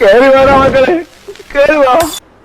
കേറി വേണം മക്കളെ. കേറി വാ.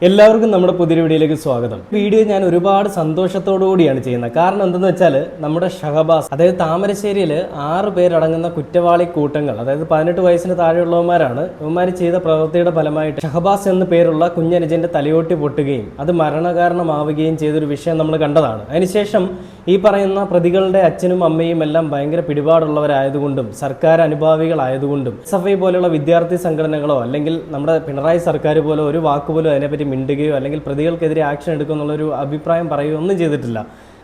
എല്ലാവർക്കും നമ്മുടെ പുതിയ വീഡിയോയിലേക്ക് സ്വാഗതം. വീഡിയോ ഞാൻ ഒരുപാട് സന്തോഷത്തോടു കൂടിയാണ് ചെയ്യുന്നത്. കാരണം എന്തെന്ന് വെച്ചാൽ നമ്മുടെ ഷഹബാസ് അതായത് താമരശ്ശേരിയിൽ ആറ് പേരടങ്ങുന്ന കുറ്റവാളി കൂട്ടങ്ങൾ അതായത് പതിനെട്ട് വയസ്സിന് താഴെയുള്ളവന്മാരാണ് ഇവന്മാർ ചെയ്ത പ്രവൃത്തിയുടെ ഫലമായിട്ട് ഷഹബാസ് എന്ന പേരുള്ള കുഞ്ഞനുജന്റെ തലയോട്ടി പൊട്ടുകയും അത് മരണകാരണമാവുകയും ചെയ്തൊരു വിഷയം നമ്മൾ കണ്ടതാണ്. അതിനുശേഷം ഈ പറയുന്ന പ്രതികളുടെ അച്ഛനും അമ്മയും എല്ലാം ഭയങ്കര പിടിപാടുള്ളവരായതുകൊണ്ടും സർക്കാർ അനുഭാവികളായതുകൊണ്ടും എസ് എഫ് ഐ പോലെയുള്ള വിദ്യാർത്ഥി സംഘടനകളോ അല്ലെങ്കിൽ നമ്മുടെ പിണറായി സർക്കാർ പോലെ ഒരു വാക്ക് പോലും അതിനെപ്പറ്റി മിണ്ടുകയോ അല്ലെങ്കിൽ പ്രതികൾക്കെതിരെ ആക്ഷൻ എടുക്കുമെന്നുള്ളൊരു അഭിപ്രായം പറയുകയോ ഒന്നും ചെയ്തിട്ടില്ല.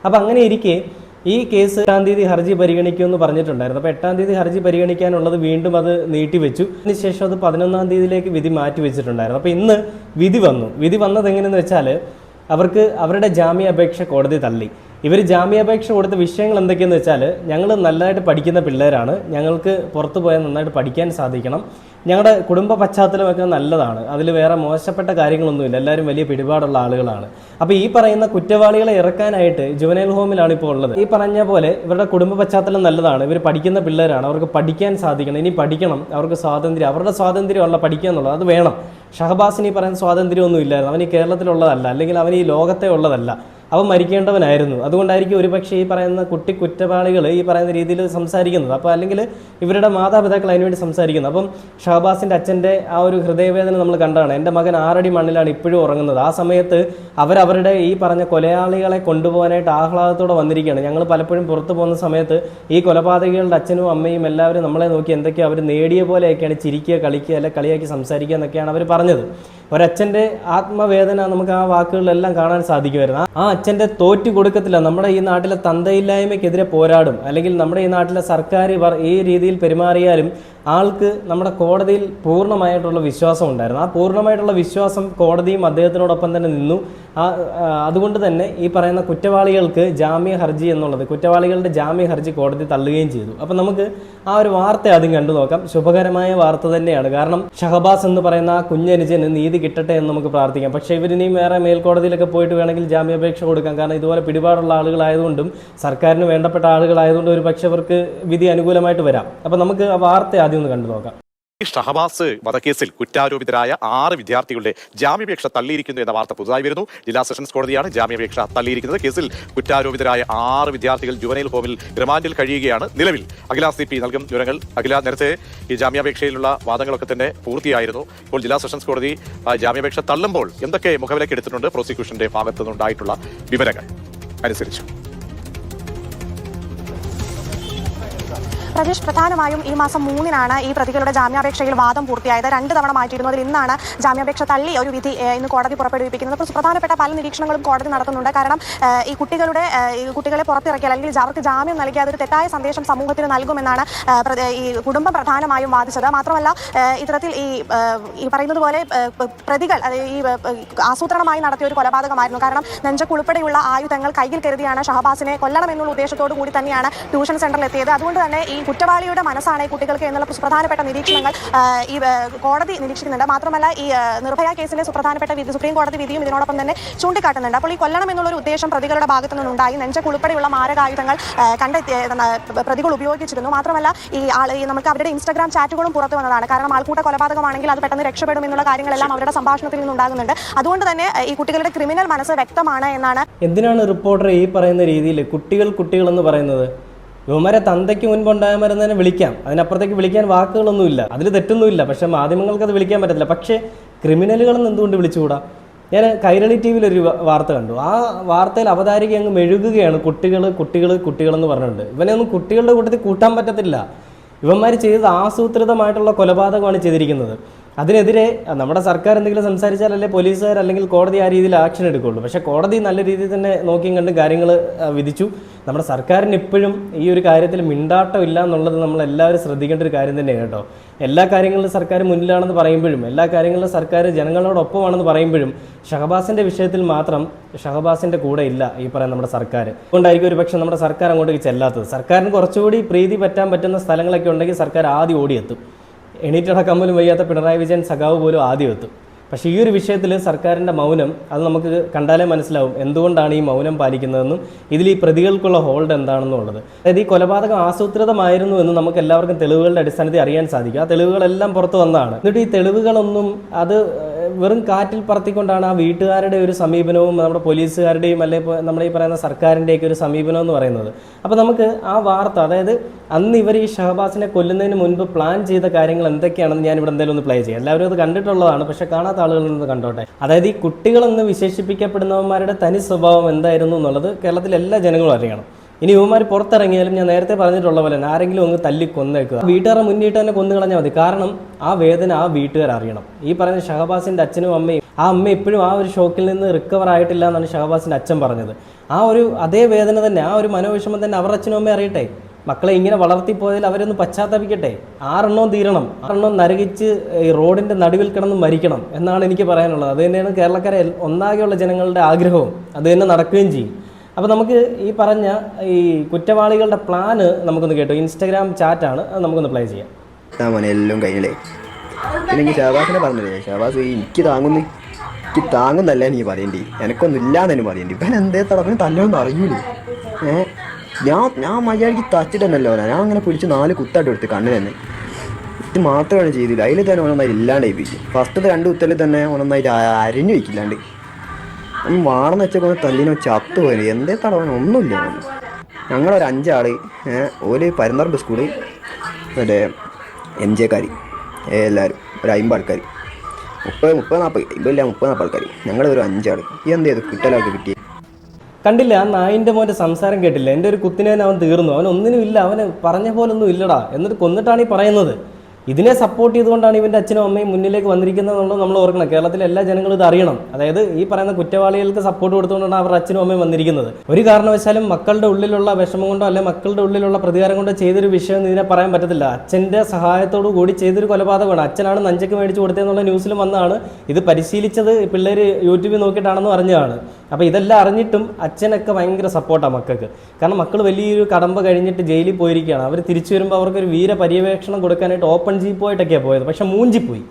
അപ്പം അങ്ങനെ ഇരിക്കെ ഈ കേസ് എട്ടാം തീയതി ഹർജി പരിഗണിക്കുമെന്ന് പറഞ്ഞിട്ടുണ്ടായിരുന്നു. അപ്പോൾ എട്ടാം തീയതി ഹർജി പരിഗണിക്കാനുള്ളത് വീണ്ടും അത് നീട്ടിവെച്ചു. അതിനുശേഷം അത് പതിനൊന്നാം തീയതിയിലേക്ക് വിധി മാറ്റി വെച്ചിട്ടുണ്ടായിരുന്നു. അപ്പോൾ ഇന്ന് വിധി വന്നു. വിധി വന്നത് എങ്ങനെയെന്ന് വെച്ചാൽ അവർക്ക് അവരുടെ ജാമ്യാപേക്ഷ കോടതി തള്ളി. ഇവർ ജാമ്യാപേക്ഷ കൊടുത്ത വിഷയങ്ങൾ എന്തൊക്കെയെന്ന് വെച്ചാൽ ഞങ്ങൾ നല്ലതായിട്ട് പഠിക്കുന്ന പിള്ളേരാണ്. ഞങ്ങൾക്ക് പുറത്തു പോയാൽ നന്നായിട്ട് പഠിക്കാൻ സാധിക്കണം. ഞങ്ങളുടെ കുടുംബ പശ്ചാത്തലമൊക്കെ നല്ലതാണ്. അതിൽ വേറെ മോശപ്പെട്ട കാര്യങ്ങളൊന്നുമില്ല. എല്ലാവരും വലിയ പിടിപാടുള്ള ആളുകളാണ്. അപ്പോൾ ഈ പറയുന്ന കുറ്റവാളികളെ ഇറക്കാനായിട്ട് ജുവനൈൽ ഹോമിലാണ് ഇപ്പോൾ ഉള്ളത്. ഈ പറഞ്ഞ പോലെ ഇവരുടെ കുടുംബ പശ്ചാത്തലം നല്ലതാണ്. ഇവർ പഠിക്കുന്ന പിള്ളേരാണ്. അവർക്ക് പഠിക്കാൻ സാധിക്കണം. ഇനി പഠിക്കണം. അവർക്ക് സ്വാതന്ത്ര്യം അവരുടെ സ്വാതന്ത്ര്യമുള്ള പഠിക്കുക എന്നുള്ളത്. അത് വേണം. ഷഹബാസിന് ഈ പറയുന്ന സ്വാതന്ത്ര്യമൊന്നും ഇല്ലായിരുന്നു. അവൻ ഈ കേരളത്തിലുള്ളതല്ല. അല്ലെങ്കിൽ അവൻ ഈ ലോകത്തെ ഉള്ളതല്ല. അവൻ മരിക്കേണ്ടവനായിരുന്നു. അതുകൊണ്ടായിരിക്കും ഒരുപക്ഷെ ഈ പറയുന്ന കുട്ടി കുറ്റവാളികൾ ഈ പറയുന്ന രീതിയിൽ സംസാരിക്കുന്നത്. അപ്പോൾ അല്ലെങ്കിൽ ഇവരുടെ മാതാപിതാക്കൾ അതിനുവേണ്ടി സംസാരിക്കുന്നു. അപ്പം ഷഹബാസിന്റെ അച്ഛന്റെ ആ ഒരു ഹൃദയവേദന നമ്മൾ കണ്ടാണ്. എന്റെ മകൻ ആറടി മണ്ണിലാണ് ഇപ്പോഴും ഉറങ്ങുന്നത്. ആ സമയത്ത് അവരവരുടെ ഈ പറഞ്ഞ കൊലയാളികളെ കൊണ്ടുപോകാനായിട്ട് ആഹ്ലാദത്തോടെ വന്നിരിക്കുകയാണ്. ഞങ്ങൾ പലപ്പോഴും പുറത്തു പോകുന്ന സമയത്ത് ഈ കൊലപാതകികളുടെ അച്ഛനും അമ്മയും എല്ലാവരും നമ്മളെ നോക്കി എന്തൊക്കെയോ അവർ നേടിയ പോലെയൊക്കെയാണ് ചിരിക്കുക കളിക്കുക അല്ലെ കളിയാക്കി സംസാരിക്കുക എന്നൊക്കെയാണ് അവർ പറഞ്ഞത്. ഒരച്ഛന്റെ ആത്മവേദന നമുക്ക് ആ വാക്കുകളിലെല്ലാം കാണാൻ സാധിക്കുമായിരുന്നു. ആ അച്ഛന്റെ തോറ്റു കൊടുക്കത്തില്ല. നമ്മുടെ ഈ നാട്ടിലെ തന്തയില്ലായ്മയ്ക്കെതിരെ പോരാടും. അല്ലെങ്കിൽ നമ്മുടെ ഈ നാട്ടിലെ സർക്കാർ ഈ രീതിയിൽ പെരുമാറിയാലും ആൾക്ക് നമ്മുടെ കോടതിയിൽ പൂർണമായിട്ടുള്ള വിശ്വാസം ഉണ്ടായിരുന്നു. ആ പൂർണമായിട്ടുള്ള വിശ്വാസം കോടതിയും അദ്ദേഹത്തിനോടൊപ്പം തന്നെ നിന്നു. അതുകൊണ്ട് തന്നെ ഈ പറയുന്ന കുറ്റവാളികൾക്ക് ജാമ്യ ഹർജി എന്നുള്ളത് കുറ്റവാളികളുടെ ജാമ്യ ഹർജി കോടതി തള്ളുകയും ചെയ്തു. അപ്പം നമുക്ക് ആ ഒരു വാർത്ത ആദ്യം കണ്ടു നോക്കാം. ശുഭകരമായ വാർത്ത തന്നെയാണ്. കാരണം ഷഹബാസ് എന്ന് പറയുന്ന ആ കുഞ്ഞനുജന് നീതി കിട്ടട്ടെ എന്ന് നമുക്ക് പ്രാർത്ഥിക്കാം. പക്ഷേ ഇവരിനിയും വേറെ മേൽക്കോടതിയിലൊക്കെ പോയിട്ട് വേണമെങ്കിൽ ജാമ്യാപേക്ഷ കൊടുക്കാം. കാരണം ഇതുപോലെ പിടിപാടുള്ള ആളുകളായതുകൊണ്ടും സർക്കാരിന് വേണ്ടപ്പെട്ട ആളുകളായതുകൊണ്ടും ഒരു പക്ഷേ അവർക്ക് വിധി അനുകൂലമായിട്ട് വരാം. അപ്പം നമുക്ക് ആ വാർത്ത ആദ്യം ഒന്ന് കണ്ടു നോക്കാം. ഷഹബാസ് വധക്കേസിൽ കുറ്റാരോപിതരായ ആറ് വിദ്യാർത്ഥികളുടെ ജാമ്യാപേക്ഷ തള്ളിയിരിക്കുന്നു എന്ന വാർത്ത പുതുതായി വരുന്നു. ജില്ലാ സെഷൻസ് കോടതിയാണ് ജാമ്യാപേക്ഷ തള്ളിയിരിക്കുന്നത്. കേസിൽ കുറ്റാരോപിതരായ ആറ് വിദ്യാർത്ഥികൾ ജുവനൈൽ ഹോമിൽ റിമാൻഡിൽ കഴിയുകയാണ് നിലവിൽ. അഖില സി പി നൽകും വിവരങ്ങൾ. അഖില നേരത്തെ ഈ ജാമ്യാപേക്ഷയിലുള്ള വാദങ്ങളൊക്കെ തന്നെ പൂർത്തിയായിരുന്നു. ഇപ്പോൾ ജില്ലാ സെഷൻസ് കോടതി ജാമ്യാപേക്ഷ തള്ളുമ്പോൾ എന്തൊക്കെ മുഖവിലേക്ക് എടുത്തിട്ടുണ്ട് പ്രോസിക്യൂഷന്റെ ഭാഗത്തു നിന്നുണ്ടായിട്ടുള്ള വിവരങ്ങൾ. അനുസരിച്ചു. പ്രതീഷ് പ്രധാനമായും ഈ മാസം മൂന്നിനാണ് ഈ പ്രതികളുടെ ജാമ്യാപേക്ഷയിൽ വാദം പൂർത്തിയായത്. രണ്ട് തവണ മാറ്റിയിരുന്നതിൽ ഇന്നാണ് ജാമ്യാപേക്ഷ തള്ളി ഒരു വിധി ഇന്ന് കോടതി പുറപ്പെടുവിപ്പിക്കുന്നത്. പ്രധാനപ്പെട്ട പല നിരീക്ഷണങ്ങളും കോടതി നടത്തുന്നുണ്ട്. കാരണം ഈ കുട്ടികളുടെ കുട്ടികളെ പുറത്തിറക്കിയാൽ അല്ലെങ്കിൽ അവർക്ക് ജാമ്യം നൽകിയാൽ അതൊരു തെറ്റായ സന്ദേശം സമൂഹത്തിന് നൽകുമെന്നാണ് ഈ കുടുംബം പ്രധാനമായും വാദിച്ചത്. മാത്രമല്ല ഇത്തരത്തിൽ ഈ പറയുന്നത് പോലെ പ്രതികൾ ഈ ആസൂത്രണമായി നടത്തിയ ഒരു കൊലപാതകമായിരുന്നു. കാരണം നെഞ്ചക്കുൾപ്പെടെയുള്ള ആയുധങ്ങൾ കയ്യിൽ കരുതിയാണ് ഷഹബാസിനെ കൊല്ലണമെന്നുള്ള ഉദ്ദേശത്തോടു കൂടി തന്നെയാണ് ട്യൂഷൻ സെന്ററിൽ എത്തിയത്. അതുകൊണ്ട് തന്നെ ഈ കുറ്റവാളിയുടെ മനസ്സാണ് ഈ കുട്ടികൾക്ക് എന്നുള്ള സുപ്രധാനപ്പെട്ട നിരീക്ഷണങ്ങൾ ഈ കോടതി നിരീക്ഷിക്കുന്നുണ്ട്. മാത്രമല്ല ഈ നിർഭയ കേസിലെ സുപ്രധാനപ്പെട്ട വിധി സുപ്രീം കോടതി വിധിയും ഇതിനോടൊപ്പം തന്നെ ചൂണ്ടിക്കാട്ടുന്നുണ്ട്. അപ്പോൾ ഈ കൊല്ലണം എന്നുള്ള ഒരു ഉദ്ദേശം പ്രതികളുടെ ഭാഗത്തു നിന്നുണ്ടായി. നെഞ്ചക്കുൾപ്പെടെയുള്ള മാരകായുധങ്ങൾ കണ്ടെത്തിയ കണ്ടെത്തി പ്രതികൾ ഉപയോഗിച്ചിരുന്നു. മാത്രമല്ല ഈ ആൾ നമുക്ക് അവരുടെ ഇൻസ്റ്റാഗ്രാം ചാറ്റുകളും പുറത്തു വന്നതാണ്. കാരണം ആൾക്കൂട്ട കൊലപാതകമാണെങ്കിൽ അത് പെട്ടെന്ന് രക്ഷപ്പെടും എന്നുള്ള കാര്യങ്ങളെല്ലാം അവരുടെ സംഭാഷണത്തിൽ നിന്നുണ്ടാകുന്നുണ്ട്. അതുകൊണ്ട് തന്നെ ഈ കുട്ടികളുടെ ക്രിമിനൽ മനസ്സ് വ്യക്തമാണ് എന്നാണ് എന്തിനാണ് റിപ്പോർട്ടർ ഈ പറയുന്ന രീതിയിൽ കുട്ടികൾ കുട്ടികൾ എന്ന് പറയുന്നത്? ഇവന്മാരെ തന്തയ്ക്ക് മുൻപ് ഉണ്ടായ മരുന്നതിനെ വിളിക്കാം. അതിനപ്പുറത്തേക്ക് വിളിക്കാൻ വാക്കുകളൊന്നുമില്ല. അതിൽ തെറ്റൊന്നുമില്ല. പക്ഷെ മാധ്യമങ്ങൾക്ക് അത് വിളിക്കാൻ പറ്റത്തില്ല. പക്ഷേ ക്രിമിനലുകളെന്ന് എന്തുകൊണ്ട് വിളിച്ചുകൂടാ? ഞാൻ കൈരളി ടി വിയിൽ ഒരു വാർത്ത കണ്ടു. ആ വാർത്തയിൽ അവതാരിക അങ്ങ് മെഴുകുകയാണ് കുട്ടികൾ കുട്ടികൾ കുട്ടികളെന്ന് പറഞ്ഞിട്ടുണ്ട് ഇവനെ ഒന്നും കുട്ടികളുടെ കൂട്ടത്തിൽ കൂട്ടാൻ പറ്റത്തില്ല. ഇവന്മാർ ചെയ്തത് ആസൂത്രിതമായിട്ടുള്ള കൊലപാതകമാണ് ചെയ്തിരിക്കുന്നത്. അതിനെതിരെ നമ്മുടെ സർക്കാർ എന്തെങ്കിലും സംസാരിച്ചാലല്ലേ പോലീസുകാർ അല്ലെങ്കിൽ കോടതി ആ രീതിയിൽ ആക്ഷൻ എടുക്കുള്ളൂ. പക്ഷേ കോടതി നല്ല രീതിയിൽ തന്നെ നോക്കിയും കണ്ട് കാര്യങ്ങൾ വിധിച്ചു. നമ്മുടെ സർക്കാരിന് ഇപ്പോഴും ഈ ഒരു കാര്യത്തിൽ മിണ്ടാട്ടം ഇല്ല എന്നുള്ളത് നമ്മൾ എല്ലാവരും ശ്രദ്ധിക്കേണ്ട ഒരു കാര്യം തന്നെയാണ് കേട്ടോ. എല്ലാ കാര്യങ്ങളിലും സർക്കാർ മുന്നിലാണെന്ന് പറയുമ്പോഴും എല്ലാ കാര്യങ്ങളിലും സർക്കാർ ജനങ്ങളോടൊപ്പമാണെന്ന് പറയുമ്പോഴും ഷഹബാസിന്റെ വിഷയത്തിൽ മാത്രം ഷഹബാസിന്റെ കൂടെ ഇല്ല ഈ പറയുന്ന നമ്മുടെ സർക്കാർ. അതുകൊണ്ടായിരിക്കും ഒരു പക്ഷേ നമ്മുടെ സർക്കാർ അങ്ങോട്ടേക്ക് ചെല്ലാത്തത്. സർക്കാരിന് കുറച്ചുകൂടി പ്രീതി പറ്റാൻ പറ്റുന്ന സ്ഥലങ്ങളൊക്കെ ഉണ്ടെങ്കിൽ സർക്കാർ ആദ്യം ഓടിയെത്തും. എണീറ്റടക്കാൻ പോലും വയ്യാത്ത പിണറായി വിജയൻ സഖാവ് പോലും ആദ്യം എത്തും. പക്ഷേ ഈ ഒരു വിഷയത്തിൽ സർക്കാരിന്റെ മൗനം അത് നമുക്ക് കണ്ടാലേ മനസ്സിലാവും എന്തുകൊണ്ടാണ് ഈ മൗനം പാലിക്കുന്നതെന്നും ഇതിൽ ഈ പ്രതികൾക്കുള്ള ഹോൾഡ് എന്താണെന്നുള്ളത് അതായത് ഈ കൊലപാതകം ആസൂത്രിതമായിരുന്നു എന്ന് നമുക്ക് എല്ലാവർക്കും തെളിവുകളുടെ അടിസ്ഥാനത്തിൽ അറിയാൻ സാധിക്കും. ആ തെളിവുകളെല്ലാം പുറത്തു വന്നതാണ്. എന്നിട്ട് ഈ തെളിവുകളൊന്നും അത് വെറും കാറ്റിൽ പറത്തിക്കൊണ്ടാണ് ആ വീട്ടുകാരുടെ ഒരു സമീപനവും നമ്മുടെ പോലീസുകാരുടെയും അല്ലെ ഇപ്പൊ നമ്മുടെ ഈ പറയുന്ന സർക്കാരിന്റെയൊക്കെ ഒരു സമീപനം എന്ന് പറയുന്നത്. അപ്പോൾ നമുക്ക് ആ വാർത്ത അതായത് അന്ന് ഇവർ ഈ ഷഹബാസിനെ കൊല്ലുന്നതിന് മുൻപ് പ്ലാൻ ചെയ്ത കാര്യങ്ങൾ എന്തൊക്കെയാണെന്ന് ഞാൻ ഇവിടെ എന്തായാലും ഒന്ന് പ്ലേ ചെയ്യാം. എല്ലാവരും അത് കണ്ടിട്ടുള്ളതാണ് പക്ഷേ കാണാത്ത ആളുകളിൽ നിന്ന് കണ്ടോട്ടെ. അതായത് ഈ കുട്ടികളെന്ന് വിശേഷിപ്പിക്കപ്പെടുന്നവന്മാരുടെ തനി സ്വഭാവം എന്തായിരുന്നു എന്നുള്ളത് കേരളത്തിലെ എല്ലാ ജനങ്ങളും അറിയണം. ഇനി ഇവന്മാർ പുറത്തിറങ്ങിയാലും ഞാൻ നേരത്തെ പറഞ്ഞിട്ടുള്ള പോലെ തന്നെ ആരെങ്കിലും ഒന്ന് തല്ലി കൊന്നേക്കുക. വീട്ടുകാരെ മുന്നിട്ട് തന്നെ കൊന്നു കളഞ്ഞാൽ മതി. കാരണം ആ വേദന ആ വീട്ടുകാർ അറിയണം. ഈ പറയുന്ന ഷഹബാസിന്റെ അച്ഛനും അമ്മയും ആ അമ്മ ഇപ്പോഴും ആ ഒരു ഷോക്കിൽ നിന്ന് റിക്കവർ ആയിട്ടില്ല എന്നാണ് ഷഹബാസിന്റെ അച്ഛൻ പറഞ്ഞത്. ആ ഒരു അതേ വേദന തന്നെ ആ ഒരു മനോവിഷമം തന്നെ അവരുടെ അച്ഛനും അമ്മയും അറിയട്ടെ. മക്കളെ ഇങ്ങനെ വളർത്തിപ്പോയതിൽ അവരൊന്ന് പശ്ചാത്തപിക്കട്ടെ. ആറെണ്ണവും തീരണം. ആറെണ്ണം നരകിച്ച് ഈ റോഡിന്റെ നടുവിൽ കിടന്ന് മരിക്കണം എന്നാണ് എനിക്ക് പറയാനുള്ളത്. അത് തന്നെയാണ് കേരളക്കാരെ ഒന്നാകെയുള്ള ജനങ്ങളുടെ ആഗ്രഹവും. അത് തന്നെ നടക്കുകയും ചെയ്യും. അപ്പോൾ നമുക്ക് ഈ പറഞ്ഞ ഈ കുറ്റവാളികളുടെ പ്ലാന് നമുക്കൊന്ന് കേട്ടോ. ഇൻസ്റ്റാഗ്രാം ചാറ്റാണ് അത് നമുക്കൊന്ന് പ്ലേ ചെയ്യാം. മോനെ എല്ലാം കഴിഞ്ഞില്ലേ? പിന്നെ എനിക്ക് ഷാബാസിനെ പറഞ്ഞില്ലേ? ഷാബാസ് എനിക്ക് താങ്ങുന്നു. എനിക്ക് താങ്ങുന്നല്ല നീ പറയേണ്ടി. എനക്കൊന്നും ഇല്ലാന്ന് പറയേണ്ടി. ഇവൻ എന്തേ തടവിന് തല്ലൊന്നും അറിയൂലേ. ഏ? ഞാൻ ഞാൻ മര്യാദയ്ക്ക് തച്ചിട്ടല്ലോ ഞാൻ അങ്ങനെ പിടിച്ച് നാല് കുത്തായിട്ട് എടുത്ത് കണ്ണിന് തന്നെ ഇത് മാത്രമാണ് ചെയ്തില്ല അതിൽ തന്നെ ഓനൊന്നായി ഇല്ലാണ്ടായിപ്പിച്ചു ഫസ്റ്റത്തെ രണ്ട് കുത്തലിൽ തന്നെ ഓനൊന്നായിട്ട് അരിഞ്ഞു വയ്ക്കില്ലാണ്ട് വാണെന്ന് വെച്ചപ്പോൾ തല്ലിനോ ചത്തു പോലെ എന്തേ തടവൻ ഒന്നുമില്ല. ഞങ്ങളൊരു ഏഹ് ഓൽ പരുന്നറമ്പ് സ്കൂൾ മറ്റേ എം ജെക്കാർ എല്ലാവരും ഒരു അമ്പത് ആൾക്കാർ മുപ്പത് മുപ്പത് നാൽപ്പത് ഇല്ല മുപ്പത് നാൽപ്പത് ആൾക്കാർ ഞങ്ങൾ ഒരു അഞ്ചാൾ ഈ എന്ത് ചെയ്തു? കിട്ടലൊക്കെ കിട്ടി കണ്ടില്ല ആ നായിന്റെ മോന്റെ സംസാരം കേട്ടില്ല. എന്റെ ഒരു കുത്തിനെ അവൻ തീർന്നു. അവൻ ഒന്നിനും ഇല്ല. അവന് പറഞ്ഞ പോലൊന്നും ഇല്ലടാ. എന്നിട്ട് കൊന്നിട്ടാണ് ഈ പറയുന്നത്. ഇതിനെ സപ്പോർട്ട് ചെയ്തുകൊണ്ടാണ് ഇവന്റെ അച്ഛനും അമ്മയും മുന്നിലേക്ക് വന്നിരിക്കുന്നത് എന്നുള്ളത് നമ്മൾ ഓർക്കണം. കേരളത്തിലെ എല്ലാ ജനങ്ങളും ഇത് അറിയണം. അതായത് ഈ പറയുന്ന കുറ്റവാളികൾക്ക് സപ്പോർട്ട് കൊടുത്തുകൊണ്ടാണ് അവരുടെ അച്ഛനും അമ്മയും വന്നിരിക്കുന്നത്. ഒരു കാരണവശാലും മക്കളുടെ ഉള്ളിലുള്ള വിഷമം കൊണ്ടോ അല്ലെ മക്കളുടെ ഉള്ളിലുള്ള പ്രതികാരം കൊണ്ടോ ചെയ്തൊരു വിഷയം എന്ന് ഇതിനെ പറയാൻ പറ്റത്തില്ല. അച്ഛന്റെ സഹായത്തോടു കൂടി ചെയ്തൊരു കൊലപാതകമാണ്. അച്ഛനാണ് നഞ്ചക്ക് മേടിച്ച് കൊടുത്തതെന്നുള്ള ന്യൂസിലും വന്നതാണ്. ഇത് പരിശീലിച്ചത് പിള്ളേർ യൂട്യൂബിൽ നോക്കിയിട്ടാണെന്ന് അറിഞ്ഞതാണ് അപ്പോൾ ഇതെല്ലാം അറിഞ്ഞിട്ടും അച്ഛനൊക്കെ ഭയങ്കര സപ്പോർട്ടാണ് മക്കൾക്ക്. കാരണം മക്കൾ വലിയൊരു കടമ്പ കഴിഞ്ഞിട്ട് ജയിലിൽ പോയിരിക്കുകയാണ്. അവർ തിരിച്ചു വരുമ്പോൾ അവർക്കൊരു വീര പര്യവേക്ഷണം കൊടുക്കാനായിട്ട് ഓപ്പൺ ജീപ്പോയിട്ടൊക്കെയാണ് പോയത്. പക്ഷെ മൂഞ്ചിപ്പോയി.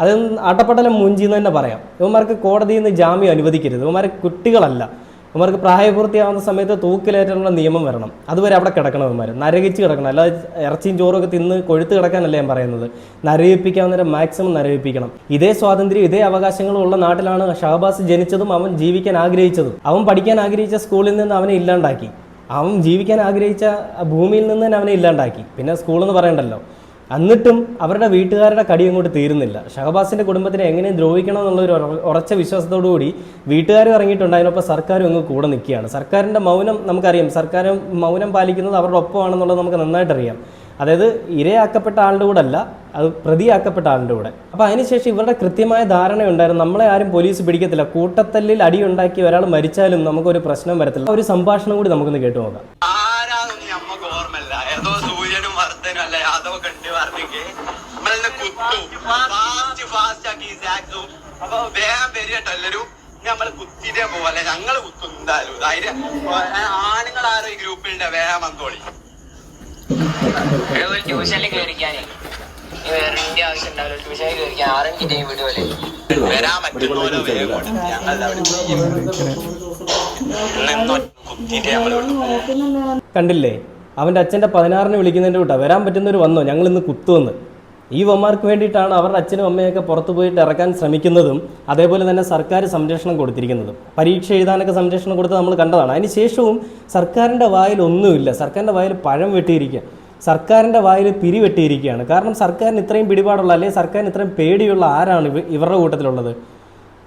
അത് അടപ്പടലം മൂഞ്ചി എന്ന് തന്നെ പറയാം. ഇവന്മാർക്ക് കോടതിയിൽ നിന്ന് ജാമ്യം അനുവദിക്കരുത്. ഇവന്മാർ കുട്ടികളല്ല. ഇവന്മാർക്ക് പ്രായപൂർത്തിയാവുന്ന സമയത്ത് തൂക്കിലേറ്റാനുള്ള നിയമം വരണം. അതുവരെ അവിടെ കിടക്കണം ഇവന്മാർ നരകിച്ച് കിടക്കണം. അല്ലാതെ ഇറച്ചിയും ചോറൊക്കെ തിന്ന് കൊഴുത്ത് കിടക്കാനല്ല ഞാൻ പറയുന്നത്. നരവിപ്പിക്കാവുന്നവരെ മാക്സിമം നരവിപ്പിക്കണം ഇതേ സ്വാതന്ത്ര്യം ഇതേ അവകാശങ്ങളും ഉള്ള നാട്ടിലാണ് ഷഹബാസ് ജനിച്ചതും അവൻ ജീവിക്കാൻ ആഗ്രഹിച്ചതും. അവൻ പഠിക്കാൻ ആഗ്രഹിച്ച സ്കൂളിൽ നിന്ന് അവനെ ഇല്ലാണ്ടാക്കി. അവൻ ജീവിക്കാൻ ആഗ്രഹിച്ച ഭൂമിയിൽ നിന്ന് തന്നെ അവനെ ഇല്ലാണ്ടാക്കി. പിന്നെ സ്കൂളെന്ന് പറയണ്ടല്ലോ. എന്നിട്ടും അവരുടെ വീട്ടുകാരുടെ കടി അങ്ങോട്ട് തീരുന്നില്ല ഷഹബാസിന്റെ കുടുംബത്തിനെ എങ്ങനെ ദ്രോഹിക്കണം എന്നുള്ള ഒരു ഉറച്ച വിശ്വാസത്തോടുകൂടി വീട്ടുകാരും ഇറങ്ങിയിട്ടുണ്ട് അതിനൊപ്പം സർക്കാരും അങ്ങ് കൂടെ നിൽക്കുകയാണ് സർക്കാരിന്റെ മൗനം നമുക്കറിയാം സർക്കാർ മൗനം പാലിക്കുന്നത് അവരുടെ ഒപ്പമാണെന്നുള്ളത് നമുക്ക് നന്നായിട്ടറിയാം അതായത് ഇരയാക്കപ്പെട്ട ആളുടെ കൂടെ അല്ല അത് പ്രതിയാക്കപ്പെട്ട ആളുടെ കൂടെ അപ്പോൾ അതിനുശേഷം ഇവരുടെ കൃത്യമായ ധാരണയുണ്ടായിരുന്നു നമ്മളെ ആരും പോലീസ് പിടിക്കത്തില്ല കൂട്ടത്തല്ലിൽ അടി ഉണ്ടാക്കി ഒരാൾ മരിച്ചാലും നമുക്കൊരു പ്രശ്നം വരത്തില്ല ഒരു സംഭാഷണം കൂടി നമുക്കൊന്ന് കേട്ടു നോക്കാം യാദവ് കണ്ട് പറഞ്ഞെങ്കിൽ നമ്മളെന്നെ കുത്തു. ഫാസ്റ്റ് ഫാസ്റ്റ് ആക്കി സാക്സും അപ്പൊ വേഗം വരികട്ടോ എല്ലാരും. നമ്മൾ കുത്തിട്ടേ പോലെ ഞങ്ങൾ കുത്തും എന്തായാലും. ധൈര്യം ആണുങ്ങൾ ആരോ ഈ ഗ്രൂപ്പിലുണ്ട്? വേഗം വന്നോളി. ട്യൂഷനിൽ കയറിക്കാനേ വേറെ ആവശ്യം ഉണ്ടാവില്ല ട്യൂഷനിൽ കയറിക്കാൻ ആറഞ്ച് ടൈം വിടുമല്ലേ വരാൻ പറ്റുന്നോരോ വേഗം. ഞങ്ങൾ കുത്തിയിട്ട് നമ്മൾ കണ്ടില്ലേ? അവന്റെ അച്ഛന്റെ പതിനാറിന് വിളിക്കുന്നതിന്റെ കൂട്ടാ. വരാൻ പറ്റുന്നവർ വന്നോ? ഞങ്ങൾ ഇന്ന് കുത്തുവന്ന് ഈ വന്മാർക്ക് വേണ്ടിയിട്ടാണ് അവരുടെ അച്ഛനും അമ്മയൊക്കെ പുറത്തു പോയിട്ട് ഇറക്കാൻ ശ്രമിക്കുന്നതും അതേപോലെ തന്നെ സർക്കാർ സംരക്ഷണം കൊടുത്തിരിക്കുന്നതും. പരീക്ഷ എഴുതാനൊക്കെ സംരക്ഷണം കൊടുത്ത് നമ്മൾ കണ്ടതാണ്. അതിന് ശേഷവും സർക്കാരിന്റെ വായിൽ ഒന്നുമില്ല. സർക്കാരിന്റെ വായിൽ പഴം വെട്ടിയിരിക്കുക സർക്കാരിന്റെ വായിൽ പിരിവെട്ടിയിരിക്കുകയാണ് കാരണം സർക്കാരിന് ഇത്രയും പിടിപാടുള്ള അല്ലെങ്കിൽ സർക്കാരിന് ഇത്രയും പേടിയുള്ള ആരാണ് ഇവരുടെ കൂട്ടത്തിലുള്ളത്?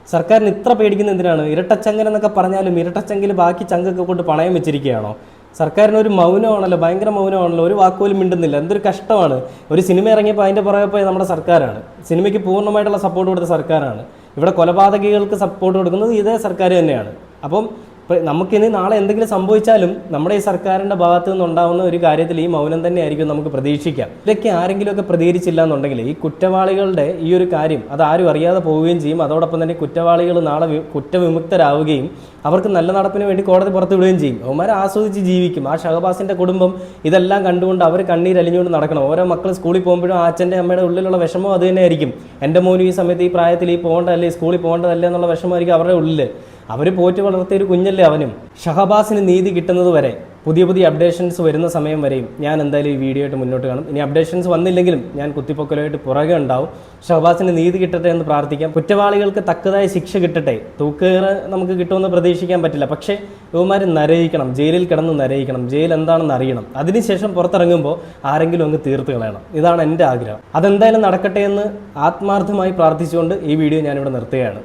സർക്കാരിന് ഇത്ര പേടിക്കുന്ന എന്തിനാണ്? ഇരട്ടച്ചങ്കൻ എന്നൊക്കെ പറഞ്ഞാലും ഇരട്ടച്ചങ്കിൽ ബാക്കി ചങ്കൊക്കെ കൊണ്ട് പണയം വെച്ചിരിക്കുകയാണോ സർക്കാരിന് ഒരു മൗനമാണല്ലോ ഭയങ്കര മൗനമാണല്ലോ ഒരു വാക്കുപോലും മിണ്ടുന്നില്ല. എന്തൊരു കഷ്ടമാണ്. ഒരു സിനിമ ഇറങ്ങിയപ്പോൾ അതിന്റെ പുറകെ പോയി നമ്മുടെ സർക്കാരാണ്. സിനിമയ്ക്ക് പൂർണമായിട്ടുള്ള സപ്പോർട്ട് കൊടുത്ത സർക്കാരാണ്. ഇവിടെ കൊലപാതകികൾക്ക് സപ്പോർട്ട് കൊടുക്കുന്നത് ഇതേ സർക്കാർ തന്നെയാണ്. അപ്പം അപ്പോൾ നമുക്കിനി നാളെ എന്തെങ്കിലും സംഭവിച്ചാലും നമ്മുടെ ഈ സർക്കാരിന്റെ ഭാഗത്ത് നിന്നുണ്ടാവുന്ന ഒരു കാര്യത്തിൽ ഈ മൗനം തന്നെയായിരിക്കും നമുക്ക് പ്രതീക്ഷിക്കാം. ഇതൊക്കെ ആരെങ്കിലുമൊക്കെ പ്രതികരിച്ചില്ല എന്നുണ്ടെങ്കിൽ ഈ കുറ്റവാളികളുടെ ഈ ഒരു കാര്യം അത് ആരും അറിയാതെ പോവുകയും ചെയ്യും. അതോടൊപ്പം തന്നെ കുറ്റവാളികൾ നാളെ കുറ്റവിമുക്തരാവുകയും അവർക്ക് നല്ല നടപ്പിന് വേണ്ടി കോടതി പുറത്തു വിടുകയും ചെയ്യും. അവന്മാർ ആസ്വദിച്ച് ജീവിക്കും. ആ ഷഹബാസിന്റെ കുടുംബം ഇതെല്ലാം കണ്ടുകൊണ്ട് അവർ കണ്ണീരലിഞ്ഞുകൊണ്ട് നടക്കണം. ഓരോ മക്കൾ സ്കൂളിൽ പോകുമ്പോഴും ആ അച്ഛന്റെ അമ്മയുടെ ഉള്ളിലുള്ള വിഷമം അത് തന്നെയായിരിക്കും. എന്റെ മോനും ഈ സമയത്ത് ഈ പ്രായത്തിൽ ഈ പോകേണ്ടതല്ലേ സ്കൂളിൽ പോകേണ്ടതല്ലേ എന്നുള്ള വിഷമമായിരിക്കും അവരുടെ ഉള്ളിൽ അവർ പോറ്റി വളർത്തിയ ഒരു കുഞ്ഞല്ലേ അവനും. ഷഹബാസിന് നീതി കിട്ടുന്നത് വരെ പുതിയ പുതിയ അപ്ഡേഷൻസ് വരുന്ന സമയം വരെയും ഞാൻ എന്തായാലും ഈ വീഡിയോ ആയിട്ട് മുന്നോട്ട് കാണും. ഇനി അപ്ഡേഷൻസ് വന്നില്ലെങ്കിലും ഞാൻ കുത്തിപ്പൊക്കലായിട്ട് പുറകെ ഉണ്ടാവും. ഷഹബാസിന് നീതി കിട്ടട്ടെ എന്ന് പ്രാർത്ഥിക്കാം. കുറ്റവാളികൾക്ക് തക്കതായ ശിക്ഷ കിട്ടട്ടെ. തൂക്കേറ് നമുക്ക് കിട്ടുമെന്ന് പ്രതീക്ഷിക്കാൻ പറ്റില്ല. പക്ഷേ യുവമാർ നരയിക്കണം. ജയിലിൽ കിടന്ന് നരയിക്കണം. ജയിൽ എന്താണെന്ന് അറിയണം. അതിനുശേഷം പുറത്തിറങ്ങുമ്പോൾ ആരെങ്കിലും അങ്ങ് തീർത്ത് കളയണം. ഇതാണ് എന്റെ ആഗ്രഹം. അതെന്തായാലും നടക്കട്ടെ എന്ന് ആത്മാർത്ഥമായി പ്രാർത്ഥിച്ചുകൊണ്ട് ഈ വീഡിയോ ഞാനിവിടെ നിർത്തുകയാണ്.